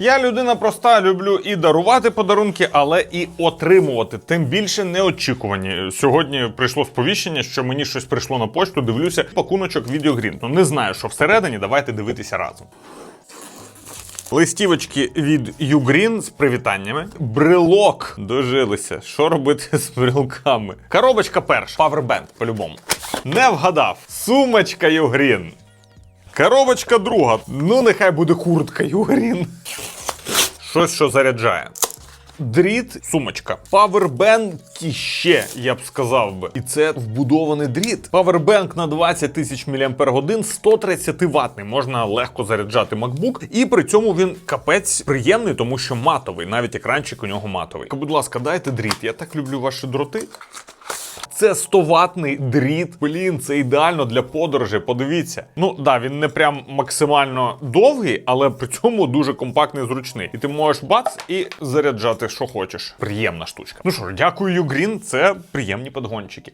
Я людина проста, люблю і дарувати подарунки, але і отримувати. Тим більше неочікувані. Сьогодні прийшло сповіщення, що мені щось прийшло на почту. Дивлюся пакуночок відеогрін. Ну не знаю, що всередині. Давайте дивитися разом. Листівочки від Югрін з привітаннями. Брелок дожилися. Що робити з брелками? Коробочка перша. Павербенд, по-любому. Не вгадав. Сумочка Югрін. Коробочка друга. Ну, нехай буде куртка Югрін. Щось, що заряджає. Дріт, сумочка. Павербенк ще, я б сказав би. І це вбудований дріт. Павербенк на 20 тисяч мАч, 130 ватний. Можна легко заряджати MacBook. І при цьому він капець приємний, тому що матовий. Навіть екранчик у нього матовий. Будь ласка, дайте дріт. Я так люблю ваші дроти. Це 100 ватний дріт. Блін, це ідеально для подорожі. Подивіться. Ну да, він не прям максимально довгий, але при цьому дуже компактний зручний. І ти можеш бац і заряджати, що хочеш. Приємна штучка. Ну що дякую, Югрін. Це приємні подгончики.